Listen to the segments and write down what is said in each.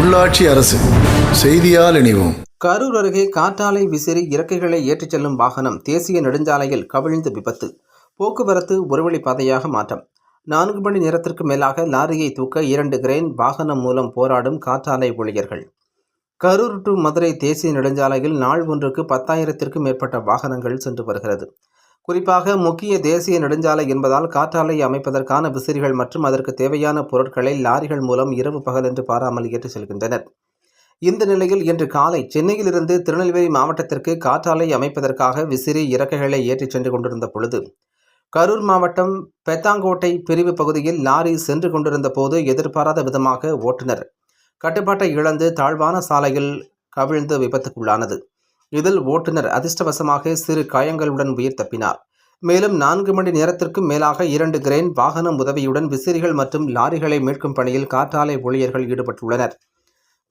உள்ளாட்சி அரசு செய்தியால் இணைவோம். கரூர் அருகே காற்றாலை விசிறி இறக்கைகளை ஏற்றிச் செல்லும் வாகனம் தேசிய நெடுஞ்சாலையில் கவிழ்ந்து விபத்து. போக்குவரத்து ஒருவழி பாதையாக மாற்றம். நான்கு மணி நேரத்திற்கு மேலாக லாரியை தூக்க இரண்டு கிரெயின் வாகனம் மூலம் போராடும் காற்றாலை ஊழியர்கள். கரூர் டு மதுரை தேசிய நெடுஞ்சாலையில் நாள் ஒன்றுக்கு பத்தாயிரத்திற்கும் மேற்பட்ட வாகனங்கள் சென்று வருகிறது. குறிப்பாக முக்கிய தேசிய நெடுஞ்சாலை என்பதால் காற்றாலை அமைப்பதற்கான விசிறிகள் மற்றும் அதற்கு தேவையான பொருட்களை லாரிகள் மூலம் இரவு பகல் என்று பாராமல் ஏற்றிச் செல்கின்றனர். இந்த நிலையில் இன்று காலை சென்னையிலிருந்து திருநெல்வேலி மாவட்டத்திற்கு காற்றாலை அமைப்பதற்காக விசிறி இறக்கைகளை ஏற்றிச் சென்று கொண்டிருந்த பொழுது கரூர் மாவட்டம் பெத்தாங்கோட்டை பிரிவு பகுதியில் லாரி சென்று கொண்டிருந்த போது எதிர்பாராத விதமாக ஓட்டுநர் கட்டுப்பாட்டை இழந்து தாழ்வான சாலையில் கவிழ்ந்து விபத்துக்குள்ளானது. இதில் ஓட்டுநர் அதிர்ஷ்டவசமாக சிறு காயங்களுடன் உயிர் தப்பினார். மேலும் நான்கு மணி நேரத்திற்கும் மேலாக இரண்டு கிரெயின் வாகனம் உதவியுடன் விசிறிகள் மற்றும் லாரிகளை மீட்கும் பணியில் காற்றாலை ஊழியர்கள் ஈடுபட்டுள்ளனர்.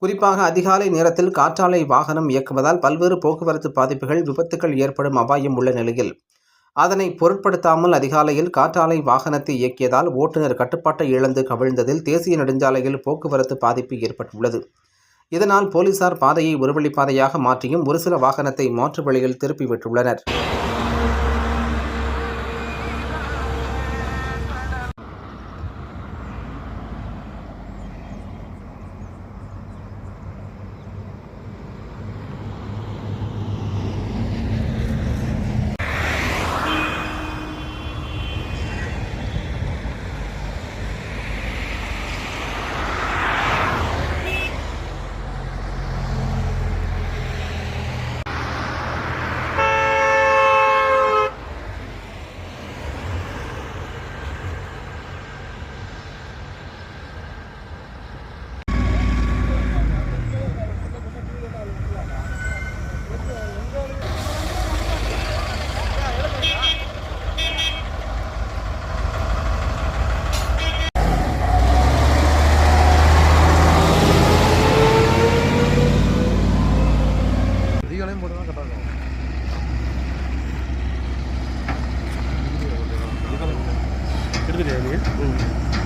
குறிப்பாக அதிகாலை நேரத்தில் காற்றாலை வாகனம் இயக்குவதால் பல்வேறு போக்குவரத்து பாதிப்புகள் விபத்துகள் ஏற்படும் அபாயம் உள்ள நிலையில். அதனை பொருட்படுத்தாமல் அதிகாலையில் காற்றாலை வாகனத்தை இயக்கியதால் ஓட்டுநர் கட்டுப்பாட்டை இழந்து கவிழ்ந்ததில் தேசிய நெடுஞ்சாலையில் போக்குவரத்து பாதிப்பு ஏற்பட்டுள்ளது. இதனால் போலீசார் பாதையை ஒருவழி பாதையாக மாற்றியும் ஒரு சில வாகனத்தை மாற்று வழியில் திருப்பிவிட்டுள்ளனர் ali. Hum.